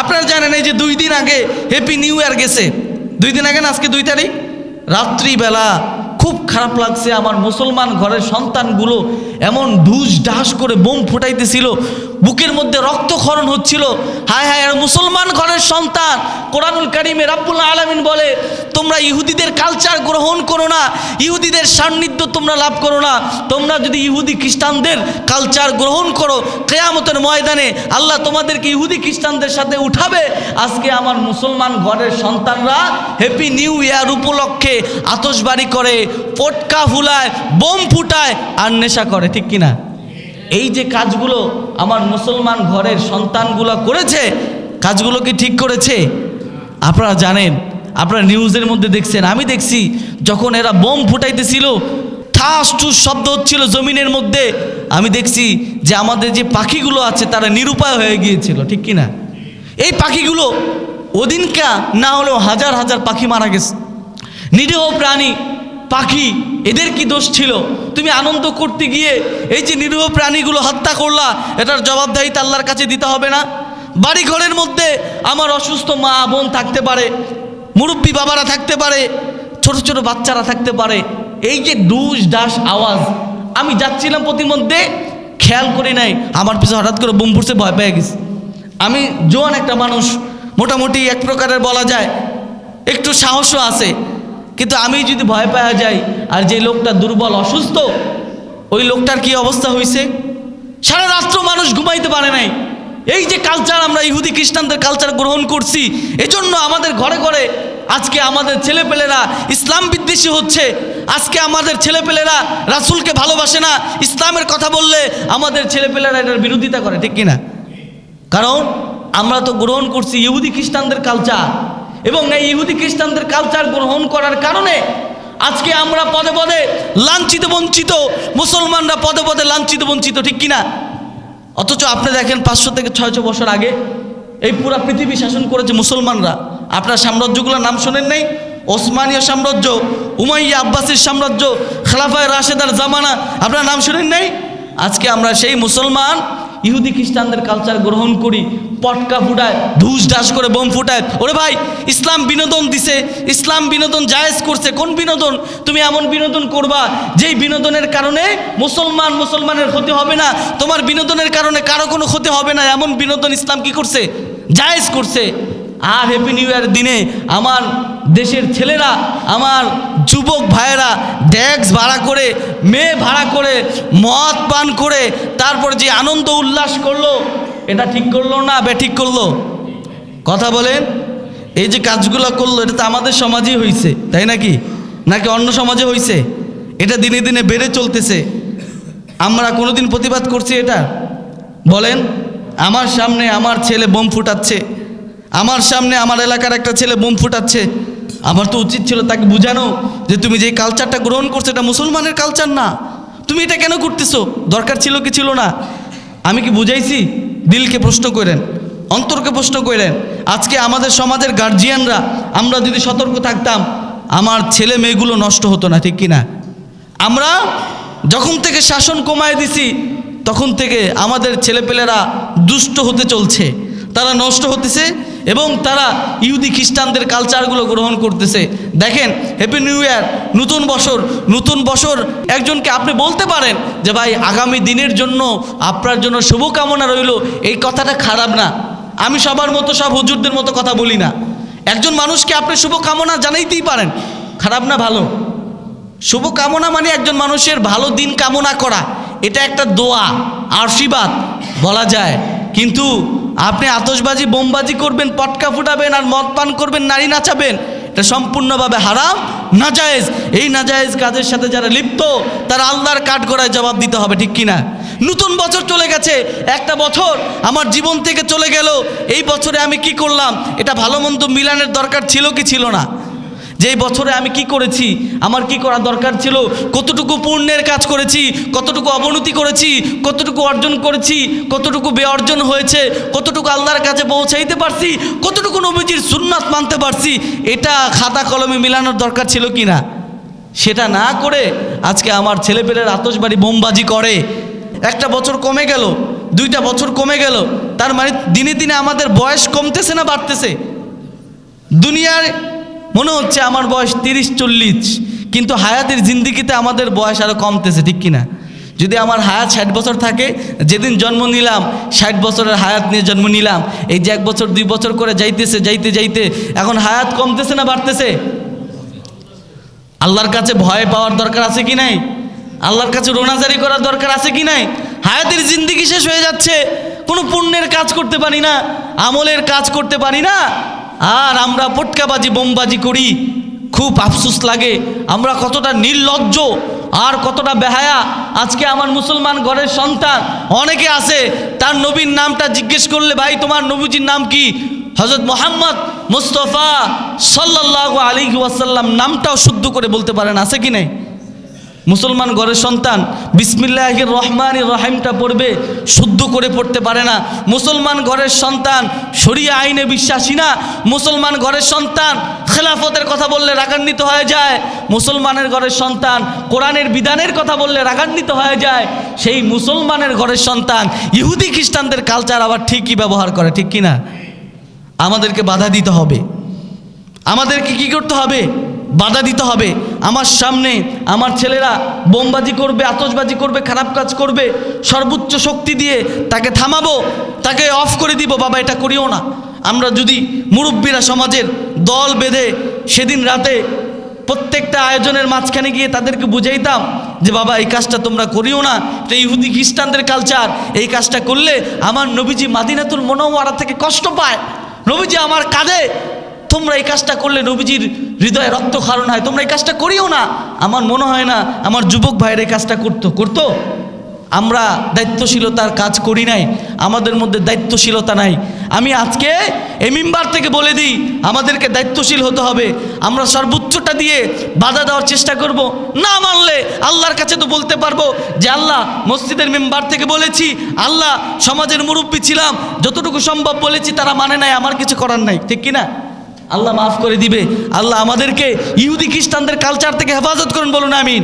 আপনারা জানেন এই যে দুই দিন আগে হ্যাপি নিউ ইয়ার গেছে। দুই দিন আগে না, আজকে দুই তারিখ? রাত্রিবেলা খুব খারাপ লাগছে। আমার মুসলমান ঘরের সন্তানগুলো এমন ঢুস ঢাস করে বোম ফুটাইতেছিল। বুকের মধ্যে রক্তক্ষরণ হচ্ছিল। হায় হায়, আর মুসলমান ঘরের সন্তান কোরআনুল কারিমে রাব্বুল আলামিন বলে, তোমরা ইহুদিদের কালচার গ্রহণ করো না, ইহুদিদের সান্নিধ্য তোমরা লাভ করো না। তোমরা যদি ইহুদি খ্রিস্টানদের কালচার গ্রহণ করো, কেয়ামতের ময়দানে আল্লাহ তোমাদেরকে ইহুদি খ্রিস্টানদের সাথে উঠাবে। আজকে আমার মুসলমান ঘরের সন্তানরা হ্যাপি নিউ ইয়ার উপলক্ষে আতশবাড়ি করে পটকা ফুলায়, বোম ফুটায়, আর নেশা করে, ঠিক কিনা? এই যে কাজগুলো আমার মুসলমান ঘরের সন্তানগুলো করেছে, কাজগুলো কি ঠিক করেছে? আপনারা জানেন, আপনারা নিউজের মধ্যে দেখছেন, আমি দেখছি যখন এরা বোম ফুটাইতেছিল, ঠাস ঠুস শব্দ হচ্ছিল জমিনের মধ্যে, আমি দেখছি যে আমাদের যে পাখিগুলো আছে তারা নিরুপায় হয়ে গিয়েছিল, ঠিক কিনা? এই পাখিগুলো ওদিনকা না হলেও হাজার হাজার পাখি মারা গেছে। নিরীহ প্রাণী, পাখি এদের কি দোষ ছিল? তুমি আনন্দ করতে গিয়ে এই যে নিরীহ প্রাণীগুলো হত্যা করলা, এটার জবাবদাহিতা আল্লাহর কাছে দিতে হবে না? বাড়ি ঘরের মধ্যে আমার অসুস্থ মা বোন থাকতে পারে, মুরব্বী বাবারা থাকতে পারে, ছোট ছোট বাচ্চারা থাকতে পারে। এই যে ডুস ডাস আওয়াজ, আমি যাচ্ছিলাম প্রতিমধ্যে, খেয়াল করি নাই। আমার পিছনে হঠাৎ করে বোম ফুটছে, ভয় পেয়ে গেছি। আমি জোয়ান একটা মানুষ, মোটামুটি এক প্রকারের বলা যায়, একটু সাহসও আছে। কিন্তু আমি যদি ভয় পাওয়া যাই আর যে লোকটা দুর্বল, অসুস্থ, ওই লোকটার কি অবস্থা হয়েছে সারা রাত্র মানুষ ঘুমাইতে পারে নাই। এই যে কালচার আমরা ইহুদি খ্রিস্টানদের কালচার গ্রহণ করছি, এজন্য আমাদের ঘরে ঘরে আজকে আমাদের ছেলেপেলেরা ইসলাম বিদ্বেষী হচ্ছে। আজকে আমাদের ছেলেপেলেরা রাসূলকে ভালোবাসে না, ইসলামের কথা বললে আমাদের ছেলেপেলেরা এটার বিরোধিতা করে, ঠিক কিনা? কারণ আমরা তো গ্রহণ করছি ইহুদি খ্রিস্টানদের কালচার এবং এই ইহুদি খ্রিস্টানদের কালচার গ্রহণ করার কারণে আজকে আমরা পদে পদে লাঞ্ছিত, বঞ্চিত, মুসলমানরা পদে পদে লাঞ্ছিত, বঞ্চিত, ঠিক কিনা? অথচ আপনি দেখেন পাঁচশো থেকে ছয়শো বছর আগে এই পুরা পৃথিবী শাসন করেছে মুসলমানরা। আপনার সাম্রাজ্যগুলোর নাম শোনেন নাই? ওসমানীয় সাম্রাজ্য, উমাইয়া আব্বাসের সাম্রাজ্য, খেলাফায় রাশেদার জামানা, আপনার নাম শোনেন নাই? আজকে আমরা সেই মুসলমান, ইহুদি খ্রিস্টানদের কালচার গ্রহণ করি পটকা ফুটায়, ধুস ঢাস করে বোম ফুটায়। ওরে ভাই, ইসলাম বিনোদন দিছে, ইসলাম বিনোদন জায়েজ করছে। কোন বিনোদন? তুমি এমন বিনোদন করবা, যেই বিনোদনের কারণে মুসলমান মুসলমানের ক্ষতি হবে না। তোমার বিনোদনের কারণে কারও কোনো ক্ষতি হবে না। এমন বিনোদন ইসলাম কি করছে? জায়েজ করছে। আর হ্যাপি নিউ ইয়ার দিনে আমার দেশের ছেলেরা, আমার যুবক ভাইয়েরা ড্যাক্স ভাড়া করে, মেয়ে ভাড়া করে, মদ পান করে, তারপর যে আনন্দ উল্লাস করল এটা ঠিক করল না বে ঠিক করল? কথা বলেন। এই যে কাজগুলো করল, এটা তো আমাদের সমাজেই হয়েছে তাই নাকি? নাকি অন্য সমাজে হয়েছে এটা দিনে দিনে বেড়ে চলতেছে। আমরা কোনোদিন প্রতিবাদ করছি এটা? বলেন, আমার সামনে আমার ছেলে বোম ফুটাচ্ছে, আমার সামনে আমার এলাকার একটা ছেলে বোম ফুটাচ্ছে। আমার তো উচিত ছিল তাকে বোঝানো যে তুমি যে কালচারটা গ্রহণ করছ, এটা মুসলমানের কালচার না। তুমি এটা কেন করতেছো? দরকার ছিল কি ছিল না? আমি কি বুঝাইছি? দিলকে প্রশ্ন করেন, অন্তরকে প্রশ্ন করেন, আজকে আমাদের সমাজের গার্জিয়ানরা আমরা যদি সতর্ক থাকতাম, আমার ছেলে মেয়েগুলো নষ্ট হতো না, ঠিক কিনা? আমরা যখন থেকে শাসন কমায় দিছি, তখন থেকে আমাদের ছেলেপেলেরা দুষ্ট হতে চলছে। তারা নষ্ট হতেছে এবং তারা ইহুদি খ্রিস্টানদের কালচারগুলো গ্রহণ করতেছে। দেখেন হ্যাপি নিউ ইয়ার নতুন বছর নতুন বছর। একজনকে আপনি বলতে পারেন যে, ভাই, আগামী দিনের জন্য আপনার জন্য শুভকামনা রইল। এই কথাটা খারাপ না। আমি সবার মতো, সব হুজুরদের মতো কথা বলি না। একজন মানুষকে আপনি শুভকামনা জানাইতেই পারেন। খারাপ না ভালো? শুভ কামনা মানে একজন মানুষের ভালো দিন কামনা করা। এটা একটা দোয়া, আশীর্বাদ বলা যায়। কিন্তু আপনি আতসবাজি বোমবাজি করবেন, পটকা ফুটাবেন আর মদ পান করবেন, নারী নাচাবেন, এটা সম্পূর্ণভাবে হারাম, নাজায়েজ। এই নাজায়েজ কাজের সাথে যারা লিপ্ত, তারা আল্লাহর কাঠ গড়ায় জবাব দিতে হবে, ঠিক কিনা? নতুন বছর চলে গেছে, একটা বছর আমার জীবন থেকে চলে গেল, এই বছরে আমি কি করলাম? এটা ভালো মন্দ মিলানের দরকার ছিল কি ছিল না? যে বছরে আমি কি করেছি, আমার কি করা দরকার ছিল, কতটুকু পুণ্যের কাজ করেছি, কতটুকু অবনতি করেছি, কতটুকু অর্জন করেছি, কতটুকু বে অর্জন হয়েছে, কতটুকু আল্লাহর কাছে পৌঁছাইতে পারছি, কতটুকু নবীজির সুন্নাত মানতে পারছি, এটা খাতা কলমে মিলানোর দরকার ছিল কি না সেটা না করে আজকে আমার ছেলেপেলের আতসবাড়ি বোমবাজি করে। একটা বছর কমে গেল, দুইটা বছর কমে গেল, তার মানে দিনে দিনে আমাদের বয়স কমতেছে না বাড়তেছে? দুনিয়ার মনে হচ্ছে আমার বয়স তিরিশ চল্লিশ, কিন্তু হায়াতের জিন্দিগিতে আমাদের বয়স আরও কমতেছে, ঠিক কিনা? যদি আমার হায়াত ষাট বছর থাকে, যেদিন জন্ম নিলাম, ষাট বছরের হায়াত নিয়ে জন্ম নিলাম, এই যে এক বছর, দুই বছর করে যাইতেছে, যাইতে যাইতে, এখন হায়াত কমতেছে না বাড়তেছে? আল্লাহর কাছে ভয় পাওয়ার দরকার আছে কি নাই? আল্লাহর কাছে রোনাজারি করার দরকার আছে কি নাই? হায়াতের জিন্দিগি শেষ হয়ে যাচ্ছে, কোনো পুণ্যের কাজ করতে পারি না, আমলের কাজ করতে পারি না আর আমরা পটকাবাজি বোমবাজি করি। খুব আফসুস লাগে। আমরা কতটা নির্লজ্জ আর কতটা বেহায়া। আজকে আমার মুসলমান ঘরের সন্তান অনেকে আছে, তার নবীর নামটা জিজ্ঞেস করলে, ভাই, তোমার নবীজির নাম কি? হজরত মোহাম্মদ মুস্তফা সাল্লাহ আলী ওয়াসাল্লাম নামটাও শুদ্ধ করে বলতে পারেন, আছে কি নাই? মুসলমান ঘরের সন্তান, বিসমিল্লাহির রহমান রহিমটা পড়বে, শুদ্ধ করে পড়তে পারে না। মুসলমান ঘরের সন্তান, শরিয়া আইনে বিশ্বাসী না। মুসলমান ঘরের সন্তান, খেলাফতের কথা বললে রাগান্বিত হয়ে যায়। মুসলমানের ঘরের সন্তান, কোরআনের বিধানের কথা বললে রাগান্বিত হয়ে যায়। সেই মুসলমানের ঘরের সন্তান, ইহুদি খ্রিস্টানদের কালচার আবার ঠিকই ব্যবহার করে, ঠিক কি না আমাদেরকে বাধা দিতে হবে। আমাদেরকে কি করতে হবে? বাধা দিতে হবে। আমার সামনে আমার ছেলেরা বোমবাজি করবে, আতশবাজি করবে, খারাপ কাজ করবে, সর্বোচ্চ শক্তি দিয়ে তাকে থামাবো, তাকে অফ করে দিব, বাবা, এটা করিও না। আমরা যদি মুরব্বীরা সমাজের দল বেঁধে সেদিন রাতে প্রত্যেকটা আয়োজনের মাঝখানে গিয়ে তাদেরকে বুঝাইতাম যে, বাবা, এই কাজটা তোমরা করিও না, এটা ইহুদি খ্রিস্টানদের কালচার এই কাজটা করলে আমার নবীজি মাদিনাতুল মনোয়ারা থেকে কষ্ট পায়। নবীজি আমার কাঁধে তোমরা এই কাজটা করলে নবীজির হৃদয়ে রক্তক্ষরণ হয়। তোমরা এই কাজটা করিও না। আমার মনে হয় না আমার যুবক ভাইয়ের এই কাজটা করতো। করতো? আমরা দায়িত্বশীলতার কাজ করি নাই। আমাদের মধ্যে দায়িত্বশীলতা নাই। আমি আজকে এই মিম্বার থেকে বলে দিই, আমাদেরকে দায়িত্বশীল হতে হবে। আমরা সর্বোচ্চটা দিয়ে বাধা দেওয়ার চেষ্টা করব। না মানলে আল্লাহর কাছে তো বলতে পারব যে, আল্লাহ, মসজিদের মেম্বার থেকে বলেছি, আল্লাহ, সমাজের মুরব্বী ছিলাম। যতটুকু সম্ভব বলেছি, তারা মানে নাই। আমার কিছু করার নাই। ঠিক কিনা? আল্লাহ মাফ করে দিবে। আল্লাহ আমাদেরকে ইহুদি খ্রিস্টানদের কালচার থেকে হেফাজত করুন বলুন আমিন।